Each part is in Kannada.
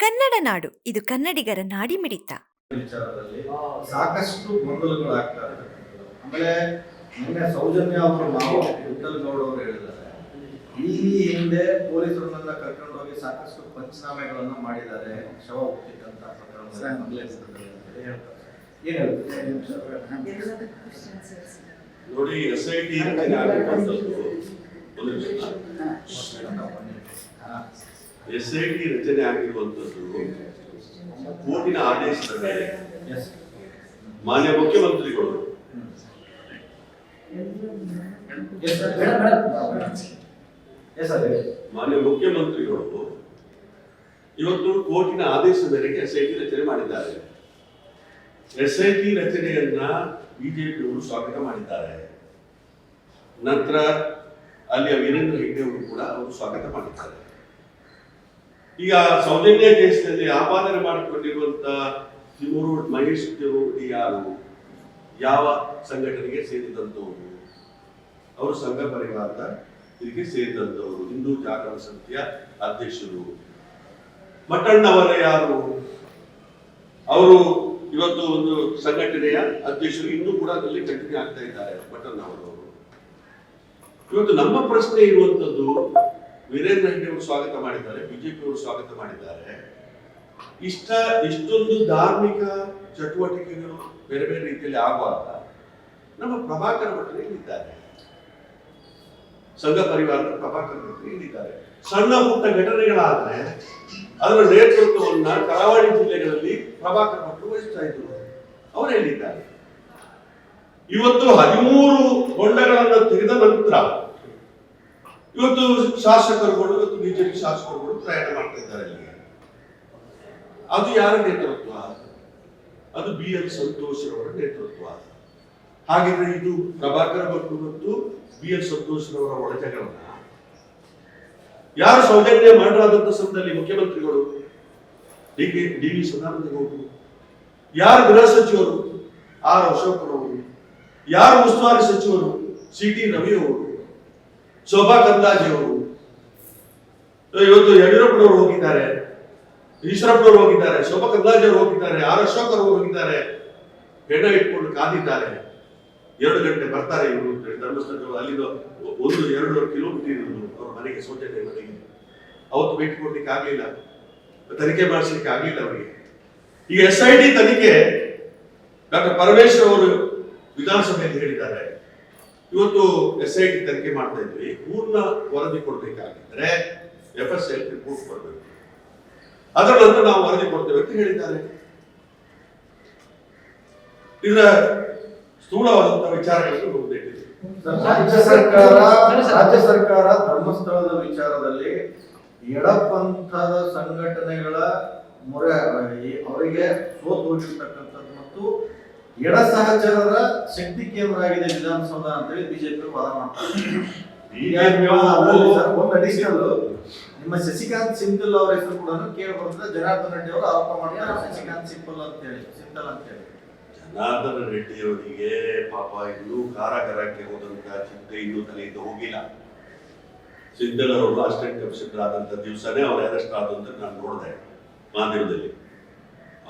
ಕನ್ನಡ ನಾಡು ಇದು ಕನ್ನಡಿಗರ ನಾಡಿಮಿಡಿತ. ವಿಚಾರದಲ್ಲಿ ಸಾಕಷ್ಟು ಗೊಂದಲಗಳಾಗ್ತಾ ಇರ್ತಕ್ಕಂಥದ್ದು ಆಮೇಲೆ ನಿನ್ನೆ ಸೌಜನ್ಯ ಅವರು ನಾವು ವಿಠಲ್ ಗೌಡ ಅವರು ಹೇಳಿದ್ದಾರೆ. ಈ ಹಿಂದೆ ಪೊಲೀಸರು ನನ್ನ ಕರ್ಕೊಂಡು ಹೋಗಿ ಸಾಕಷ್ಟು ಪಂಚನಾಮೆಗಳನ್ನ ಮಾಡಿದ್ದಾರೆ. ಶವ ಹುಟ್ಟಿದ್ದಂತ ನೋಡಿ ಎಸ್ ಐ ಟಿ ರಚನೆ ಆಗಿರುವಂತದ್ದು ಒಂದು ಎಸ್ ಐ ಟಿ ರಚನೆ ಆಗಿರುವಂತದ್ದು ಕೋರ್ಟಿನ ಆದೇಶದ ಮೇಲೆ ಎಸ್ ಮಾನ್ಯ ಮುಖ್ಯಮಂತ್ರಿಗಳು ಎಸ್ ಎಸ್ ಸರ್ ಮಾನ್ಯ ಮುಖ್ಯಮಂತ್ರಿಗಳು ಇವತ್ತು ಕೋರ್ಟಿನ ಆದೇಶದ ಮೇರೆಗೆ ಎಸ್ ಐ ಟಿ ರಚನೆ ಮಾಡಿದ್ದಾರೆ. ಎಸ್ ಐ ಟಿ ರಚನೆಯನ್ನ ಬಿಜೆಪಿಯವರು ಸ್ವಾಗತ ಮಾಡಿದ್ದಾರೆ. ನಂತರ ಅಲ್ಲಿಯ ವೀರೇಂದ್ರ ಹೆಗ್ಡೆ ಅವರು ಕೂಡ ಅವರು ಸ್ವಾಗತ ಮಾಡಿದ್ದಾರೆ. ಈಗ ಸೌಜನ್ಯ ಕೇಸಿನಲ್ಲಿ ಆಪಾದನೆ ಮಾಡಿಕೊಂಡಿರುವಂತ ತಿಮೂರು ಮಹೇಶ್ ತಿಮೂರು ಯಾರು? ಯಾವ ಸಂಘಟನೆಗೆ ಸೇರಿದಂತವರು? ಅವರು ಸಂಘ ಪರಿವಾರದ ಇದಕ್ಕೆ ಸೇರಿದಂತವರು, ಹಿಂದೂ ಜಾಗರಣ ಸಮಿತಿಯ ಅಧ್ಯಕ್ಷರು. ಮಠಣ್ಣವರ ಯಾರು? ಅವರು ಇವತ್ತು ಒಂದು ಸಂಘಟನೆಯ ಅಧ್ಯಕ್ಷರು, ಇನ್ನೂ ಕೂಡ ಅದರಲ್ಲಿ ಕಂಟಿನ್ಯೂ ಆಗ್ತಾ ಇದ್ದಾರೆ ಮಠಣ್ಣವರವರು ಇವತ್ತು ನಮ್ಮ ಪ್ರಶ್ನೆ ಇರುವಂತದ್ದು ವೀರೇಂದ್ರ ಹೆಗ್ಡೆ ಅವರು ಸ್ವಾಗತ ಮಾಡಿದ್ದಾರೆ, ಬಿಜೆಪಿ ಅವರು ಸ್ವಾಗತ ಮಾಡಿದ್ದಾರೆ. ಇಷ್ಟ, ಇಷ್ಟೊಂದು ಧಾರ್ಮಿಕ ಚಟುವಟಿಕೆಗಳು ಬೇರೆ ಬೇರೆ ರೀತಿಯಲ್ಲಿ ಆಗುವಾಗ ನಮ್ಮ ಪ್ರಭಾಕರ ಭಟ್ರು ಇಲ್ಲಿದ್ದಾರೆ. ಸಂಘ ಪರಿವಾರದ ಪ್ರಭಾಕರ ಭಟ್ರು ಇಲ್ಲಿದ್ದಾರೆ. ಸಣ್ಣ ಪುಟ್ಟ ಘಟನೆಗಳಾದ್ರೆ ಅದರ ನೇತೃತ್ವವನ್ನ ಕರಾವಳಿ ಜಿಲ್ಲೆಗಳಲ್ಲಿ ಪ್ರಭಾಕರ ಭಟ್ರು ವಹಿಸ್ತಾ ಇದ್ರು. ಅವರು ಹೇಳಿದ್ದಾರೆ ಇವತ್ತು ಹದಿಮೂರು ಹೊಂಡಗಳನ್ನು ತೆಗೆದ ನಂತರ ಇವತ್ತು ಶಾಸಕರುಗಳು ಇವತ್ತು ಬಿಜೆಪಿ ಶಾಸಕರುಗಳು ಪ್ರಯಾಣ ಮಾಡ್ತಾ ಇದ್ದಾರೆ ಅಲ್ಲಿ. ಅದು ಯಾರ ನೇತೃತ್ವ? ಅದು ಬಿ ಎಲ್ ಸಂತೋಷ್ ಅವರ ನೇತೃತ್ವ. ಹಾಗಿದ್ರೆ ಇದು ಪ್ರಭಾಕರ ಭಟ್ರು ಮತ್ತು ಬಿ ಎಲ್ ಸಂತೋಷ್ ರವರ ಒಳಜಗಳನ್ನ ಯಾರು ಸೌಜನ್ಯ ಮಾಡಲಾದಂತ ಸಂದರ್ಭದಲ್ಲಿ ಮುಖ್ಯಮಂತ್ರಿಗಳು? D K, D V Sadananda ಗೌಡರು. ಯಾರು ಗೃಹ ಸಚಿವರು? ಆರ್ ಅವರು ಯಾರು ಉಸ್ತುವಾರಿ ಸಚಿವರು? ಸಿ ಟಿ ರವಿ ಅವರು. ಶೋಭಾ ಕಂದಾಜಿಯವರು ಇವತ್ತು ಯಡಿಯೂರಪ್ಪನವರು ಹೋಗಿದ್ದಾರೆ. ಈಶ್ವರಪ್ಪನವರು ಹೋಗಿದ್ದಾರೆ. ಶೋಭಾ ಕಂದಾಜಿಯವರು ಹೋಗಿದ್ದಾರೆ. ಆರ್ ಅಶೋಕ್ ಅವರು ಹೋಗಿದ್ದಾರೆ. ಹೆಣ ಇಟ್ಕೊಂಡು ಕಾದಿದ್ದಾರೆ. ಎರಡು ಗಂಟೆ ಬರ್ತಾರೆ ಇವರು ಧರ್ಮಸ್ಥಳ ಅಲ್ಲಿಂದ ಒಂದು, ಎರಡು ಕಿಲೋಮೀಟರ್ ಇರೋದು ಅವ್ರ ಮನೆಗೆ ಸೌಜನ್ಯ ಮನೆಗೆ. ಅವತ್ತು ಭೇಟಿ ಕೊಡ್ಲಿಕ್ಕೆ ಆಗ್ಲಿಲ್ಲ. ತನಿಖೆ ಮಾಡಿಸ್ಲಿಕ್ಕೆ ಆಗ್ಲಿಲ್ಲ ಅವರಿಗೆ. ಈಗ ಎಸ್ ಐ ಟಿ ತನಿಖೆ ಡಾಕ್ಟರ್ ಪರಮೇಶ್ವರ್ ಅವರು ವಿಧಾನಸಭೆಯಲ್ಲಿ ಹೇಳಿದ್ದಾರೆ. ಇವತ್ತು ಎಸ್ ಐ ಟಿ ತನಿಖೆ ಮಾಡ್ತಾ ಇದ್ವಿ. ಪೂರ್ಣ ವರದಿ ಕೊಡಬೇಕಾಗಿದ್ರೆ ಎಫ್ ಎಸ್ ಎಲ್ ರಿಪೋರ್ಟ್ ಕೊಡಬೇಕು ಅದರ ನಂತರ ನಾವು ವರದಿ ಕೊಡ್ತೇವೆ ಅಂತ ಹೇಳಿದ್ದಾರೆ. ಇದರ ಸ್ಥೂಲವಾದಂತಹ ವಿಚಾರಗಳನ್ನು ಮುಂದಿಟ್ಟಿದೆ ರಾಜ್ಯ ಸರ್ಕಾರ ರಾಜ್ಯ ಸರ್ಕಾರ ಧರ್ಮಸ್ಥಳದ ವಿಚಾರದಲ್ಲಿ ಎಡಪಂಥದ ಸಂಘಟನೆಗಳ ಮೊರೆ ಅವರಿಗೆ ಸೋತು ಮತ್ತು ಎಡ ಸಹಚರರ ಶಕ್ತಿ ಕೇಂದ್ರ ಆಗಿದೆ ವಿಧಾನಸೌಧ ಅಂತೇಳಿ ಬಿಜೆಪಿ ವಾದ ಮಾಡ್ತಾರೆ. ಒಂದು ಅಡಿಷನಲ್ ನಿಮ್ಮ ಶಶಿಕಾಂತ್ ಸಿಂಪಲ್ ಅವರ ಹೆಸರು ಕೂಡ ಕೇಳಿ ಬರ್ತದೆ ಜನಾರ್ದನ್ ರೆಡ್ಡಿ ಅವರು ಆರೋಪ ಮಾಡ್ತಾರೆ ಶಶಿಕಾಂತ್ ಸಿಂಪಲ್ ಅಂತ ಹೇಳಿ ಸಿಂಪಲ್ ಅಂತ ಹೇಳಿ. ಜನಾರ್ದನ ರೆಡ್ಡಿ ಅವರಿಗೆ ಪಾಪ ಇನ್ನೂ ಕಾರಾಗರಕ್ಕೆ ಹೋದಂತ ಚಿಂತೆ ಇನ್ನೂ ತಲೆಯಿಂದ ಹೋಗಿಲ್ಲ. ಸಿಂಧಲ್ ಅವರು ಅಸಿಸ್ಟೆಂಟ್ ಕಮಿಷನರ್ ಆದಂತ ದಿವಸನೇ ಅವರು ಅರೆಸ್ಟ್ ಆದಂತ ನಾನು ನೋಡಿದೆ ಮಾಧ್ಯಮದಲ್ಲಿ.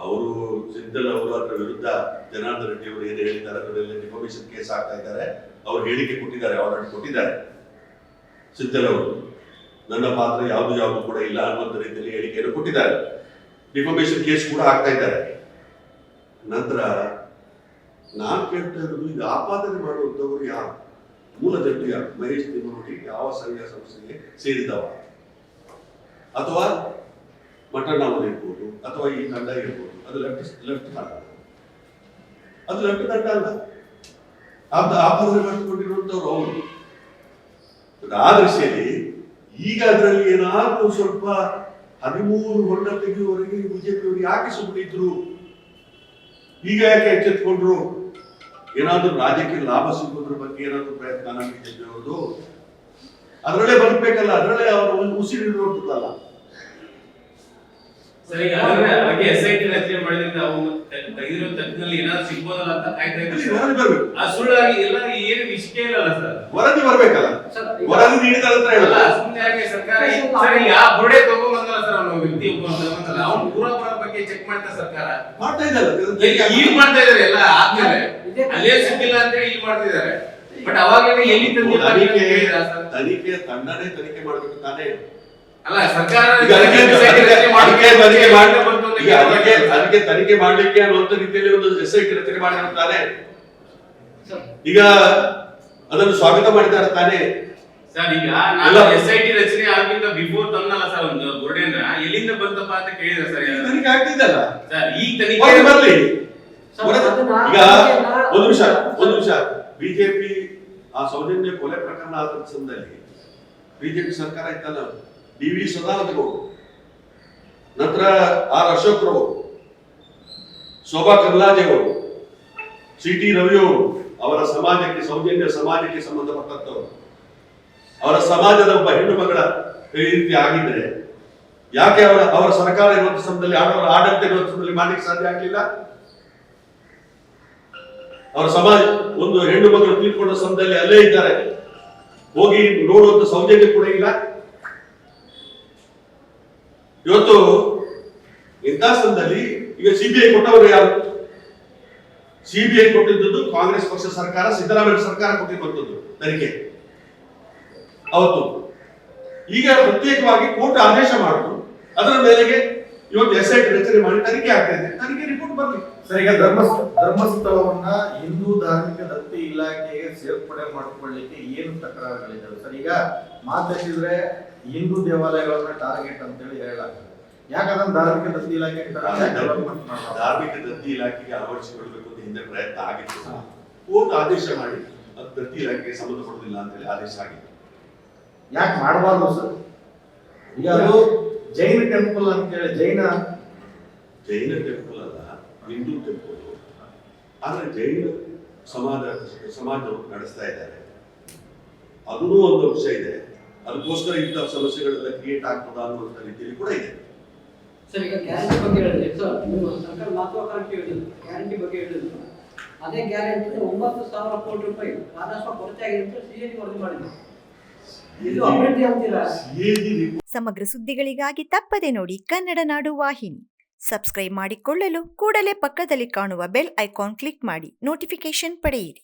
ಅವರು ಸಿದ್ದಲ್ ಅವರು ಅದರ ವಿರುದ್ಧ ಜನಾರ್ದನ್ ರೆಡ್ಡಿ ಅವರು ಏನು ಹೇಳಿದ್ದಾರೆ ಅದರಲ್ಲಿ ಡಿಫಾಮೇಷನ್ ಕೇಸ್ ಹಾಕ್ತಾ ಇದ್ದಾರೆ. ಅವ್ರು ಹೇಳಿಕೆ ಕೊಟ್ಟಿದ್ದಾರೆ, ಆರ್ಡರ್ ಕೊಟ್ಟಿದ್ದಾರೆ. ಸಿದ್ದಲ್ ಅವರು, ನನ್ನ ಪಾತ್ರ ಯಾವುದು ಯಾವುದು ಕೂಡ ಇಲ್ಲ ಅನ್ನುವಂಥ ರೀತಿಯಲ್ಲಿ ಹೇಳಿಕೆಯನ್ನು ಕೊಟ್ಟಿದ್ದಾರೆ. ಡಿಫಾಮೇಷನ್ ಕೇಸ್ ಕೂಡ ಹಾಕ್ತಾ ಇದ್ದಾರೆ. ನಂತರ ನಾನು ಕೇಳ್ತಾ ಇದು ಆಪಾದನೆ ಮಾಡುವಂಥವ್ರು ಯಾರು? ಮೂಲದಲ್ಲಿ ಯಾರು ಮಹೇಶ್ ತಿಮ್ಮನೂರಿ ಯಾವ ಸಂಘ ಸಂಸ್ಥೆಗೆ ಸೇರಿದವ? ಅಥವಾ ಮಟನ್ ಅವರು ಇರ್ಬೋದು, ಅಥವಾ ಈ ತಂಡ ಇರ್ಬೋದು? ಅದು ಲೆಫ್ಟ್ ಲೆಫ್ಟ್ ತಂಡ ಅದು ಲೆಫ್ಟ್ ಕಟ್ ಅಲ್ಲ. ಆಪಾದನೆ ಮಾಡಿಕೊಂಡಿರುವಂತವ್ರು ಅವರು. ಆ ದೃಷ್ಟಿಯಲ್ಲಿ ಈಗ ಅದರಲ್ಲಿ ಏನಾದ್ರೂ ಸ್ವಲ್ಪ ಹದಿಮೂರು ಹೊಂಡ ತೆಗೆಯುವವರೆಗೆ ಬಿಜೆಪಿಯವರು ಯಾಕೆ ಸುಮ್ಮನಿದ್ರು ಈಗ ಯಾಕೆ ಎಚ್ಚೆತ್ಕೊಂಡ್ರು? ಏನಾದ್ರೂ ರಾಜ್ಯಕ್ಕೆ ಲಾಭ ಸಿಗೋದ್ರ ಬಗ್ಗೆ ಏನಾದ್ರೂ ಪ್ರಯತ್ನ ಅವರು ಅದರಲ್ಲೇ ಬದುಕಬೇಕಲ್ಲ ಅದರಲ್ಲೇ ಅವರು ಉಸಿರಿರುವಂತದ್ದಲ್ಲ ಸರ್ ಅದನ್ನ ಹಾಗೆ ಎಸ್ ಐ ಟಿ ರಚನೆ ಮಾಡಿದ್ರೆ ಅವು ತೆಗೆದಿರೋ ಏನಾದ್ರೂ ಏನಾದ್ರು ಸಿಗ್ಬೋದಲ್ಲ ಅಂತ ಕಾಯ್ತಾ ಇಲ್ಲಿ ಇದ್ದೀವಿ ವರದಿ ಬರ್ಬೇಕು. ಆ ಸುಳ್ಳಾಗಿ ಎಲ್ಲ ಏನು ವಿಷಯ ಇಲ್ಲಲ್ಲ ಸರ್? ವರದಿ ಬರ್ಬೇಕಲ್ಲ? ವರದಿ ನೀಡಿದ ಹೇಳಲ್ಲ ಸುಮ್ಮನೆ ಸರ್ಕಾರಿ ಸರ್ಕಾರ ಸರ್ ತಗೊಂಬಂದಲ್ಲ ಸರ್ ಅವನು ವ್ಯಕ್ತಿ ಒಬ್ಬ ತಗೊಂಬಂದಲ್ಲ ಅವ್ನು ಪೂರ್ವಾಪರ ಬಗ್ಗೆ ಚೆಕ್ ಮಾಡ್ತಾ ಸರ್ಕಾರ. ಮಾಡ್ತಾ ಇದ್ದಾರೆ. ಈಗ ಮಾಡ್ತಾ ಇದ್ದಾರೆ ಎಲ್ಲ ಆದ್ಮೇಲೆ. ಅಲ್ಲೇ ಸಿಕ್ಕಿಲ್ಲ ಅಂತೇಳಿ ಈಗ ಮಾಡ್ತಿದ್ದಾರೆ ಬಟ್ ಅವಾಗ ಎಲ್ಲಿ ತಂದಿಲ್ಲ ಅಂತ ತನಿಖೆ ಸರ್? ತನಿಖೆ ತಂಡನೇ ತನಿಖೆ ಮಾಡಬೇಕು ತಾನೇ. ಅಲ್ಲ ಸರ್ಕಾರ ಅದಕ್ಕೆ ತನಿಖೆ ಮಾಡ್ಲಿಕ್ಕೆ ಅನ್ನುವಂತ ರೀತಿಯಲ್ಲಿ ಒಂದು ಎಸ್ ಐ ಟಿ ರಚನೆ ಮಾಡಿರುತ್ತಾರೆ ಈಗ ಅದನ್ನು ಸ್ವಾಗತ ಮಾಡಿದ್ದಾರೆ ತಾನೆ? ಸರ್ ಈಗ ನಾನು. ಎಸ್ ಐ ಟಿ ರಚನೆ ಆಗಿಂತ ಬಿಫೋರ್ ತಂದಲ್ಲ ಸರ್ ಒಂದು ಬುರ್ಡೆನ ಎಲ್ಲಿಂದ ಬಂತಪ್ಪ ಅಂತ ಕೇಳಿದ್ರೆ ಸರ್? ತನಿಖೆ ಆಗ್ತಿದ್ದಲ್ಲ ಸರ್ ಈ ತನಿಖೆ ಬರ್ಲಿ. ಸರ್, ಈಗ ಒಂದು ನಿಮಿಷ ಒಂದು ನಿಮಿಷ. ಬಿಜೆಪಿ ಆ ಸೌಜನ್ಯ ಕೊಲೆ ಪ್ರಕರಣ ಆದ ಸಂದರ್ಭದಲ್ಲಿ ಬಿಜೆಪಿ ಸರ್ಕಾರ ಇತ್ತಲ್ಲ ಡಿ ವಿ ಸದಾನಂದಗೌಡರು ನಂತರ ಆರ್ ಅಶೋಕ್ ರವರು ಶೋಭಾ ಕರ್ಲಾಜೆ ಅವರು ಸಿ ಟಿ ರವಿಯವರು ಅವರ ಸಮಾಜಕ್ಕೆ, ಸೌಜನ್ಯ ಸಮಾಜಕ್ಕೆ ಸಂಬಂಧಪಟ್ಟಂತವರು ಅವರ ಸಮಾಜದ ಒಬ್ಬ ಹೆಣ್ಣು ಮಗಳ ಈ ರೀತಿ ಆಗಿದ್ರೆ ಯಾಕೆ ಅವರ ಅವರ ಸರ್ಕಾರ ಇರುವಂತ ಸಮಯದಲ್ಲಿ ಅವರ ಆಡಳಿತ ಇರುವಂತ ಸಮಯದಲ್ಲಿ ಮಾಡಲಿಕ್ಕೆ ಸಾಧ್ಯ ಆಗಲಿಲ್ಲ? ಅವರ ಸಮಾಜ, ಒಂದು ಹೆಣ್ಣು ಮಗಳು ತೀರ್ಕೊಂಡ ಸಮಯದಲ್ಲಿ ಅಲ್ಲೇ ಇದ್ದಾರೆ. ಹೋಗಿ ನೋಡುವಂತ ಸೌಜನ್ಯ ಕೂಡ ಇಲ್ಲ. ಇವತ್ತು ಇಂಥ ಸ್ಥಳದಲ್ಲಿ ಈಗ ಸಿಬಿಐ ಕೊಟ್ಟವರು ಯಾರು? ಸಿಬಿಐ ಕೊಟ್ಟಿದ್ದು ಕಾಂಗ್ರೆಸ್ ಪಕ್ಷ ಸರ್ಕಾರ, ಸಿದ್ದರಾಮಯ್ಯ ಸರ್ಕಾರ ಕೊಟ್ಟಿರುವಂತದ್ದು ತನಿಖೆ. ಅವತ್ತು ಈಗ ಪ್ರತ್ಯೇಕವಾಗಿ ಕೋರ್ಟ್ ಆದೇಶ ಮಾಡಿದ್ರು. ಅದರ ಮೇಲೆಗೆ ಇವತ್ತು ಎಸ್ ಐ ರಚನೆ ಮಾಡಿ ತನಿಖೆ ಆಗ್ತಾ ಇದೆ. ತನಿಖೆ ರಿಪೋರ್ಟ್ ಬರ್ಲಿ. ಸರಿ, ಈಗ ಧರ್ಮಸ್ಥಳ ಧರ್ಮಸ್ಥಳವನ್ನ ಹಿಂದೂ ಧಾರ್ಮಿಕ ದತ್ತಿ ಇಲಾಖೆಗೆ ಸೇರ್ಪಡೆ ಮಾಡ್ಕೊಳ್ಳಿಕ್ಕೆ ಏನು ತಕರಾರುಗಳಿದ್ದಾವೆ? ಸರ್, ಈಗ ಮಾತಾಡಿದ್ರೆ ಹಿಂದೂ ದೇವಾಲಯಗಳನ್ನ ಟಾರ್ಗೆಟ್ ಅಂತೇಳಿ ಹೇಳಲಾಗ್ತದೆ. ಯಾಕಂದ್ರೆ ಅದನ್ನ ಧಾರ್ಮಿಕ ದತ್ತಿ ಇಲಾಖೆ ಧಾರ್ಮಿಕ ದತ್ತಿ ಇಲಾಖೆಗೆ ಅಳವಡಿಸಿಕೊಳ್ಬೇಕು ಅಂತ ಹಿಂದೆ ಪ್ರಯತ್ನ ಆಗಿತ್ತು ಕೋರ್ಟ್ ಆದೇಶ ಮಾಡಿ ಅದು ದತ್ತಿ ಇಲಾಖೆಗೆ ಸಂಬಂಧಪಡುವುದಿಲ್ಲ ಅಂತೇಳಿ ಆದೇಶ ಆಗಿತ್ತು. ಯಾಕೆ ಮಾಡಬಾರ್ದು ಸರ್? ಈಗ ಅದು ಜೈನ ಟೆಂಪಲ್ ಅಂತೇಳಿ ಜೈನ ಜೈನ ಟೆಂಪಲ್ ಅಲ್ಲ ಹಿಂದೂ ಟೆಂಪಲ್ ಆದ್ರೆ ಜೈನ ಸಮಾಜ ಸಮಾಜವನ್ನು ನಡೆಸ್ತಾ ಇದ್ದಾರೆ. ಅದೂ ಒಂದು ಅಂಶ ಇದೆ. ಅದಕ್ಕೋಸ್ಕರ ಇಂಥ ಸಮಸ್ಯೆಗಳೆಲ್ಲ ಕ್ರಿಯೇಟ್ ಆಗ್ತದ ಅನ್ನುವಂಥ ರೀತಿಯಲ್ಲಿ ಕೂಡ ಇದೆ. ಸರ್ ಈಗ ಗ್ಯಾರಂಟಿ ಬಗ್ಗೆ ಹೇಳಿದ್ರೆ. ಸರ್ ನೀವು ಸರ್ಕಾರ ಮಹತ್ವಾಕಾಂಕ್ಷಿ ಹೇಳಿದ್ರು. ಗ್ಯಾರಂಟಿ ಬಗ್ಗೆ ಹೇಳಿದ್ರು. ಅದೇ ಗ್ಯಾರಂಟಿ ಒಂಬತ್ತು ಸಾವಿರ ಕೋಟಿ ರೂಪಾಯಿ ರಾಜಸ್ವ ಕೊರತೆ ಆಗಿದೆ ಅಂತ ಸಿಎಂ ವರದಿ ಮಾಡಿದ್ರು. ಇದು ಅಭಿವೃದ್ಧಿ ಅಂತೀರಾ? ಸಮಗ್ರ ಸುದ್ದಿಗಳಿಗಾಗಿ ತಪ್ಪದೆ ನೋಡಿ ಕನ್ನಡ ನಾಡು ವಾಹಿನಿ. ಸಬ್ಸ್ಕ್ರೈಬ್ ಮಾಡಿಕೊಳ್ಳಲು ಕೂಡಲೇ ಪಕ್ಕದಲ್ಲಿ ಕಾಣುವ ಬೆಲ್ ಐಕಾನ್ ಕ್ಲಿಕ್ ಮಾಡಿ ನೋಟಿಫಿಕೇಶನ್ ಪಡೆಯಿರಿ.